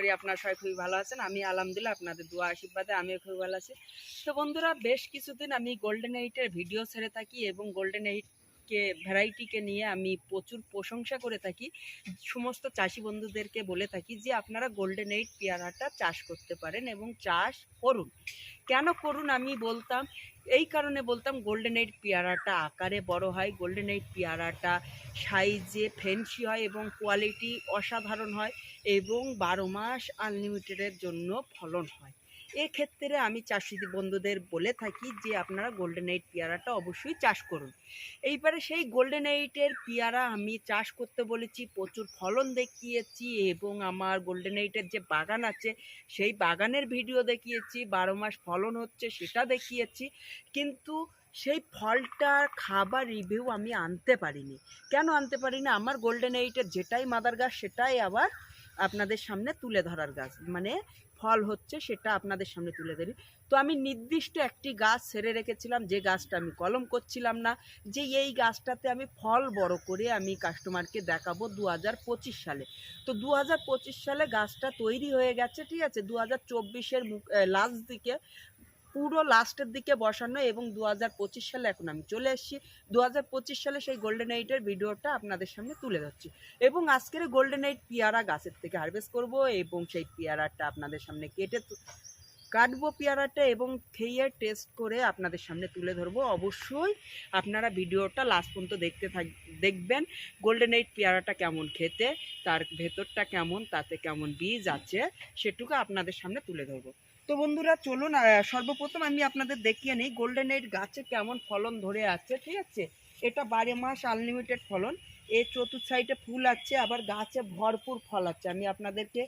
করি, আপনারা সবাই খুবই ভালো আছেন। আমি আলহামদুলিল্লাহ আপনাদের দোয়া, আশীর্বাদে আমিও খুবই ভালো আছি। তো বন্ধুরা, বেশ কিছুদিন আমি গোল্ডেন এইটের ভিডিও ছেড়ে থাকি এবং গোল্ডেন এইটকে ভ্যারাইটিকে নিয়ে আমি প্রচুর প্রশংসা করে থাকি। সমস্ত চাষি বন্ধুদেরকে বলে থাকি যে, আপনারা গোল্ডেন এইট পেয়ারাটা চাষ করতে পারেন এবং চাষ করুন। কেন করুন আমি বলতাম? এই কারণে বলতাম গোল্ডেন এইট পেয়ারাটা আকারে বড় হয় গোল্ডেন এইট পেয়ারাটা সাইজে ফেন্সি হয় এবং কোয়ালিটি অসাধারণ হয় এবং বারো মাস আনলিমিটেডের জন্য ফলন হয়। এক্ষেত্রে আমি চাষি বন্ধুদের বলে থাকি যে আপনারা গোল্ডেন এইট পেয়ারাটা অবশ্যই চাষ করুন। এইবারে সেই গোল্ডেন এইটের পেয়ারা আমি চাষ করতে বলেছি, প্রচুর ফলন দেখিয়েছি এবং আমার গোল্ডেন এইটের যে বাগান আছে, সেই বাগানের ভিডিও দেখিয়েছি, বারো মাস ফলন হচ্ছে সেটা দেখিয়েছি, কিন্তু সেই ফলটার খাবার রিভিউ আমি আনতে পারিনি। কেন আনতে পারিনি? আমার গোল্ডেন এইটের যেটাই মাদার গাছ, সেটাই আবার আপনাদের সামনে তুলে ধরার গাছ। মানে ফল হচ্ছে সেটা আপনাদের সামনে তুলে ধরি। তো আমি নির্দিষ্ট একটি গাছ সেরে রেখেছিলাম, যে গাছটা আমি কলম করছিলাম না, যে এই গাছটাতে আমি ফল বড় করে আমি কাস্টমারকে দেখাবো দু হাজার পঁচিশ সালে। তো দু হাজার পঁচিশ সালে গাছটা তৈরি হয়ে গেছে, ঠিক আছে? দু হাজার চব্বিশের লাস্ট দিকে পুরো লাস্টের দিকে বসানো এবং দু হাজার পঁচিশ সালে এখন আমি চলে এসেছি। দু হাজার পঁচিশ সালে সেই গোল্ডেন এইটের ভিডিওটা আপনাদের সামনে তুলে ধরছি। এবং আজকের গোল্ডেন এইট পেয়ারা গাছের থেকে হারভেস্ট করব এবং সেই পেয়ারাটা আপনাদের সামনে কেটে কাটবো পেয়ারাটা এবং খেয়ে টেস্ট করে আপনাদের সামনে তুলে ধরবো। অবশ্যই আপনারা ভিডিওটা লাস্ট পর্যন্ত দেখতে থাক দেখবেন গোল্ডেন এইট পেয়ারাটা কেমন খেতে, তার ভেতরটা কেমন, তাতে কেমন বীজ আছে, সেটুকু আপনাদের সামনে তুলে ধরবো। তো বন্ধুরা, চলুন সর্বপ্রথম আমি আপনাদের দেখিয়ে নিই গোল্ডেন এইট গাছে কেমন ফলন ধরে আছে, ঠিক আছে? এটা বারো মাস আনলিমিটেড ফলন। এর চতুর্থ সাইডে ফুল আছে, আবার গাছে ভরপুর ফল আছে। আমি আপনাদেরকে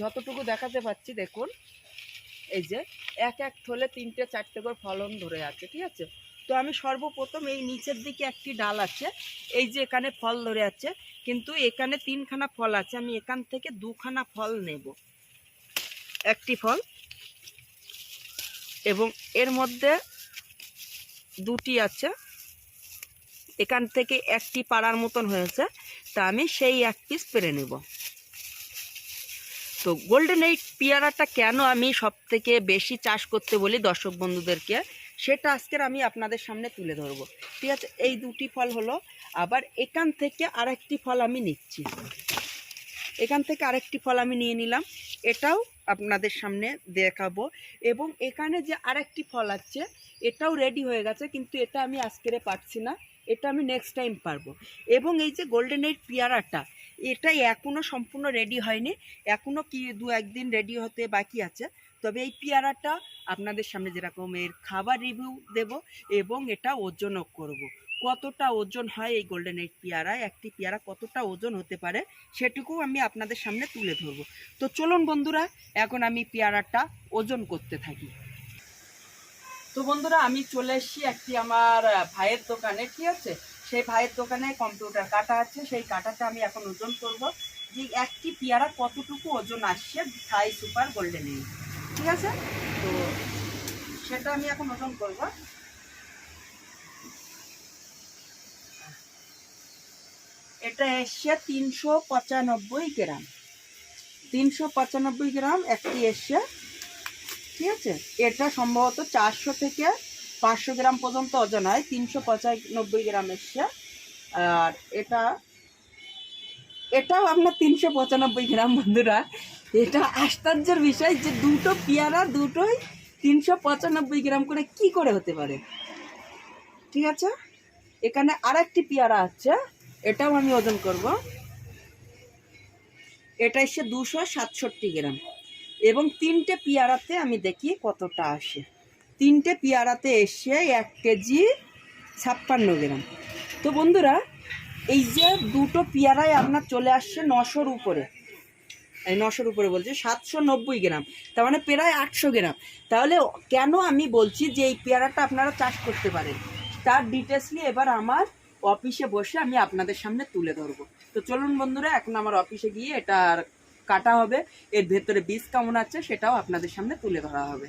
যতটুকু দেখাতে পাচ্ছি, দেখুন। এই যে, এক এক থলে তিনটে, চারটে করে ফলন ধরে আছে, ঠিক আছে? তো আমি সর্বপ্রথম এই নিচের দিকে একটি ডাল আছে, এই যে এখানে ফল ধরে আছে, কিন্তু এখানে তিনখানা ফল আছে। আমি এখান থেকে দুখানা ফল নেব। একটি ফল। এবং এর মধ্যে দুটি আছে। এখান থেকে একটি পাড়ার মতন হয়েছে, তা আমি সেই এক পিস পেরে নেব। তো গোল্ডেন এই পেয়ারাটা কেন আমি সব থেকে বেশি চাষ করতে বলি দর্শক বন্ধুদেরকে, সেটা আজকের আমি আপনাদের সামনে তুলে ধরবো। ঠিক আছে, এই দুটি ফল হলো, আবার এখান থেকে আরেকটি ফল আমি নিচ্ছি। এখান থেকে আরেকটি ফল আমি নিয়ে নিলাম। এটাও আপনাদের সামনে দেখাবো। এবং এখানে যে আরেকটি ফল আছে, এটাও রেডি হয়ে গেছে, কিন্তু এটা আমি আজকেরে পারছি না। এটা আমি নেক্সট টাইম পারব। এবং এই যে গোল্ডেন এইট পেয়ারাটা এটা এখনও সম্পূর্ণ রেডি হয়নি। এখনও কি দু একদিন রেডি হতে বাকি আছে। তবে এই পেয়ারাটা আপনাদের সামনে যেরকম এর খাবার রিভিউ দেব এবং এটা ওজনও করব। কতটা ওজন হয় এই গোল্ডেন এইট পেয়ারায়? একটি পেয়ারা কতটা ওজন হতে পারে সেটুকু আমি আপনাদের সামনে তুলে ধরবো। তো চলুন বন্ধুরা, এখন আমি পেয়ারাটা ওজন করতে থাকি। তো বন্ধুরা, আমি চলে এসেছি একটি আমার ভাইয়ের দোকানে, ঠিক আছে? সেই ভাইয়ের দোকানে কম্পিউটার কাটা আছে, সেই কাটাটা আমি এখন ওজন করব। যে একটি পেয়ারা কতটুকু ওজন আসছে থাই সুপার গোল্ডেন ঠিক আছে? তো সেটা আমি এখন ওজন করব। এটা এসছে তিনশো পঁচানব্বই গ্রাম। তিনশো পঁচানব্বই গ্রাম একটি এসছে ঠিক আছে? এটা সম্ভবত চারশো থেকে পাঁচশো গ্রাম পর্যন্ত ওজন হয় তিনশো পঁচানব্বই গ্রাম এসছে আর এটা, এটাও আপনার তিনশো পঁচানব্বই গ্রাম বন্ধুরা। এটা আশ্চর্যের বিষয় যে দুটো পেয়ারা দুটোই তিনশো পঁচানব্বই গ্রাম করে কি করে হতে পারে? ঠিক আছে? এখানে আরেকটি পেয়ারা আছে। এটাও আমি ওজন করব। এটা এসে দুশো সাতষট্টি গ্রাম। এবং তিনটে পেয়ারাতে আমি দেখি কতটা আসে। তিনটে পেয়ারাতে এসে এক কেজি ছাপ্পান্ন গ্রাম। তো বন্ধুরা, এই যে দুটো পেয়ারায় আপনার চলে আসছে নশোর উপরে। এই নশোর উপরে বলছে, সাতশো নব্বই গ্রাম। তার মানে প্রায় আটশো গ্রাম। তাহলে কেন আমি বলছি যে এই পেয়ারাটা আপনারা চাষ করতে পারেন? তার ডিটেলসলি এবার আমার অফিসে বসে আমি আপনাদের সামনে তুলে ধরবো। তো চলুন বন্ধুরা, এখন আমার অফিসে গিয়ে এটা কাটা হবে। এর ভেতরে বীজ কেমন আছে সেটাও আপনাদের সামনে তুলে ধরা হবে।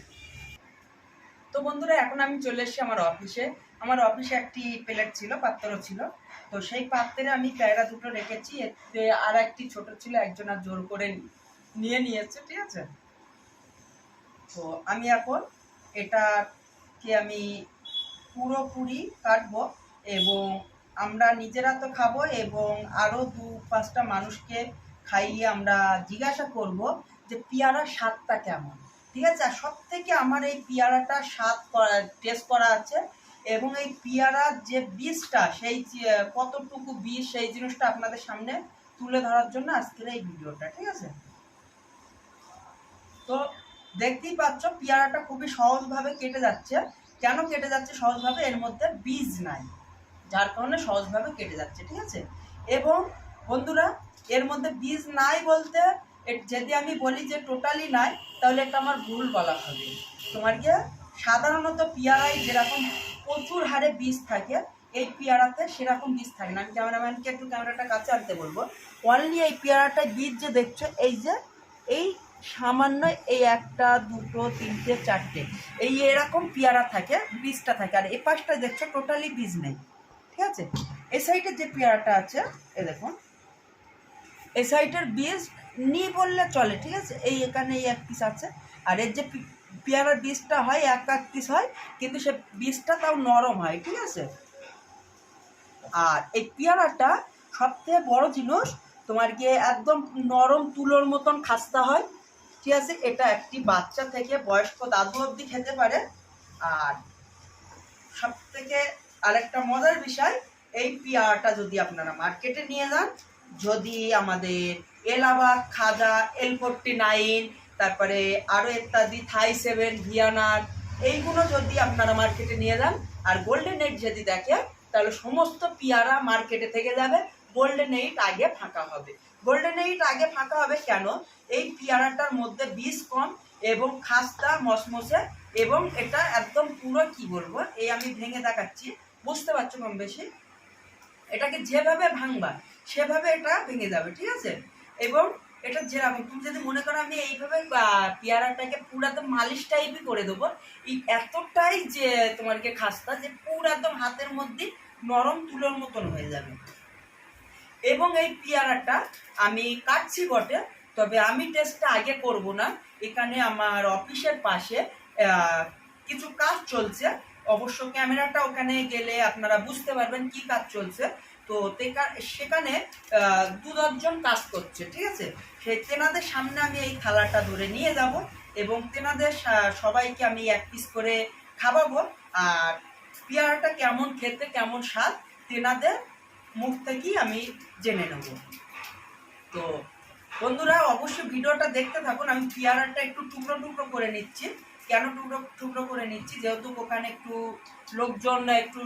তো বন্ধুরা, এখন আমি চলে এসেছি আমার অফিসে। আমার অফিসে একটি প্লেট ছিল পাত্র ছিল। তো সেই পাত্রে আমি পেয়ারা দুটো রেখেছি। এতে আর একটি ছোট ছিল, একজন আর জোর করে নিয়ে নিয়েছে, ঠিক আছে? তো আমি এখন এটাকে আমি পুরোপুরি কাটবো এবং আমরা নিজেরা তো খাব এবং আরও দু পাঁচটা মানুষকে খাইয়ে আমরা জিজ্ঞাসা করব যে পেয়ারার স্বাদটা কেমন। ঠিক আছে? আর সব থেকে আমার এই পেয়ারাটা স্বাদ করা টেস্ট করা আছে এবং এই পেয়ারার যে বীজটা, সেই কতটুকু বীজ, সেই জিনিসটা আপনাদের সামনে তুলে ধরার জন্য আজকের এই ভিডিওটা, ঠিক আছে? তো দেখতেই পাচ্ছ পেয়ারাটা খুবই সহজভাবে কেটে যাচ্ছে। কেন কেটে যাচ্ছে সহজভাবে? এর মধ্যে বীজ নাই। যার কারণে সহজভাবে কেটে যাচ্ছে, ঠিক আছে? এবং বন্ধুরা, এর মধ্যে বীজ নাই বলতে, এ- যদি আমি বলি যে টোটালি নাই, তাহলে এটা আমার ভুল বলা হবে। তোমার কি, সাধারণত পেয়ারায় যেরকম প্রচুর হারে বীজ থাকে, এই পেয়ারাতে সেরকম বীজ থাকে না। আমি ক্যামেরাম্যানকে একটু ক্যামেরাটা কাছে আনতে বলব। অনলি এই পেয়ারাটায় বীজ যে দেখছ, এই যে, এই সামান্য এই একটা, দুটো, তিনটে, চারটে, এই এরকম পেয়ারা থাকে, বীজটা থাকে। আর এই পাশটা দেখছ টোটালি বীজ নেই। ঠিক আছে? এই সাইডে যে পেয়ারাটা আছে, এ দেখুন। এই সাইডের বীজ নি বললে চলে, ঠিক আছে? এই এখানে এই এক পিস আছে। আর এর যে পেয়ারার বীজটা হয়, এক এক পিস হয়, কিন্তু সে বীজটা তাও নরম হয়, ঠিক আছে? আর এই পেয়ারাটা সবথেকে বড় জিনিস, তোমার গিয়ে একদম নরম তুলোর মতন খাস্তা হয়, ঠিক আছে? এটা একটি বাচ্চা থেকে বয়স্ক দাদু অবধি খেতে পারে। আর সব থেকে আরেকটা মজার বিষয়, এই পেয়ারাটা যদি আপনারা মার্কেটে নিয়ে যান, যদি আমাদের এলাহাবাদ, খাজা, এল ফোরটি নাইন তারপরে আরও ইত্যাদি, থাই সেভেন ভিয়ানার এইগুলো যদি আপনারা মার্কেটে নিয়ে যান, আর গোল্ডেন এইট যদি দেখে তাহলে সমস্ত পেয়ারা মার্কেটে থেকে যাবে, গোল্ডেন এইট আগে ফাঁকা হবে। গোল্ডেন এইট আগে ফাঁকা হবে কেন? এই পেয়ারাটার মধ্যে বীজ কম এবং খাস্তা মসমসে এবং এটা একদম পুরো কি বলব? এই আমি ভেঙে দেখাচ্ছি। বুঝতে পারছ কম বেশি? এটাকে যেভাবে ভাঙবা, সেভাবে এটা ভেঙে যাবে, ঠিক আছে? এবং এটা যেরকম, তুমি যদি মনে করো আমি এইভাবে পেয়ারাটাকে পুরো একদম মালিশ টাইপই করে দেবো এতটাই যে তোমারকে খাস্তা যে পুরো একদম হাতের মধ্যে নরম তুলোর মতন হয়ে যাবে। এবং এই পেয়ারাটা আমি কাটছি বটে তবে আমি টেস্টটা আগে করব না। এখানে আমার অফিসের পাশে কিছু কাজ চলছে। অবশ্য ক্যামেরাটা ওখানে গেলে আপনারা বুঝতে পারবেন কি কাজ চলছে। তো সেখানে দু দশজন কাজ করছে, ঠিক আছে? সেই তেনাদের সামনে আমি এই থালাটা ধরে নিয়ে যাব এবং তেনাদের সবাইকে আমি এক পিস করে খাওয়াবো। আর পেয়ারাটা কেমন, খেতে কেমন স্বাদ, তেনাদের মুখ থেকেই আমি জেনে নেব। তো বন্ধুরা, অবশ্যই ভিডিওটা দেখতে থাকুন। আমি পেয়ারাটা একটু টুকরো টুকরো করে নিচ্ছি। কেন টুকরো টুকরো করে নিচ্ছি? যেহেতু ওখানে একটু লোকজন একটু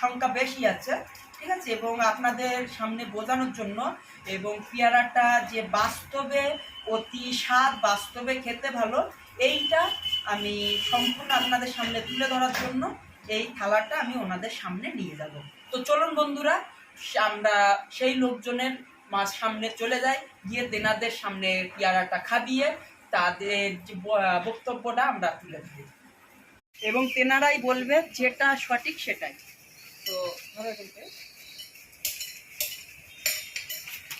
সংখ্যা বেশি আছে, ঠিক আছে? এবং আপনাদের সামনে বোঝানোর জন্য এবং পেয়ারাটা যে বাস্তবে অতি স্বাদ, বাস্তবে খেতে ভালো, এইটা আমি সম্পূর্ণ আপনাদের সামনে তুলে ধরার জন্য এই থালাটা আমি ওনাদের সামনে নিয়ে যাব। তো চলুন বন্ধুরা, আমরা সেই লোকজনের মাঝ সামনে চলে যায় গিয়ে তেনাদের সামনে পেয়ারাটা খাবিয়ে তাদের যে বক্তব্যটা আমরা তুলে ধরি। এবং তেনারাই বলবে যেটা সঠিক সেটাই। তো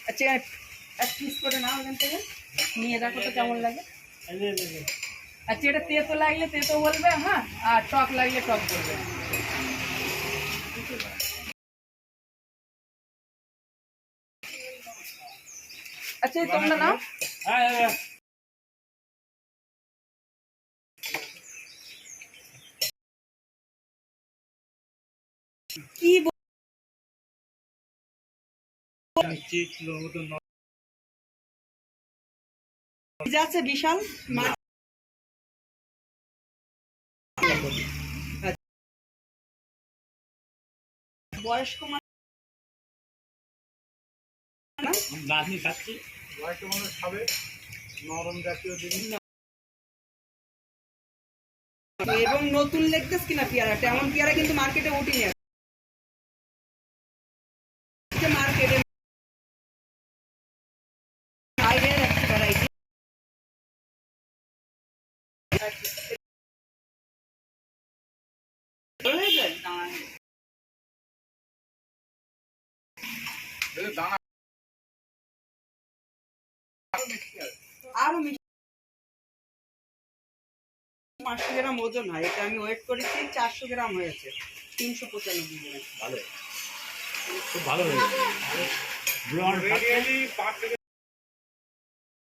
আচ্ছা এক পিস করে নাও এখান থেকে। নিয়ে দেখো তো কেমন লাগে। আচ্ছা এটা তেতো লাগলে তেতো বলবে হ্যাঁ আর টক লাগলে টক বলবে। আচ্ছা তোমরা নাও। কি আছে বিশাল বয়স্ক গাছনি খাচ্ছি। মানুষ খাবে। নরম জাতীয় জিনিস। এবং নতুন লেগতেস কিনা পেয়ারাটা এমন পেয়ারা কিন্তু মার্কেটে উঠিনি মার্কেটে ভ্যারাইটি পাঁচশো গ্রাম ওজন হয়। এটা আমি ওয়েট করেছি চারশো গ্রাম হয়েছে তিনশো পঁচানব্বই গ্রাম। ভালো। খুব ভালো হয়েছে।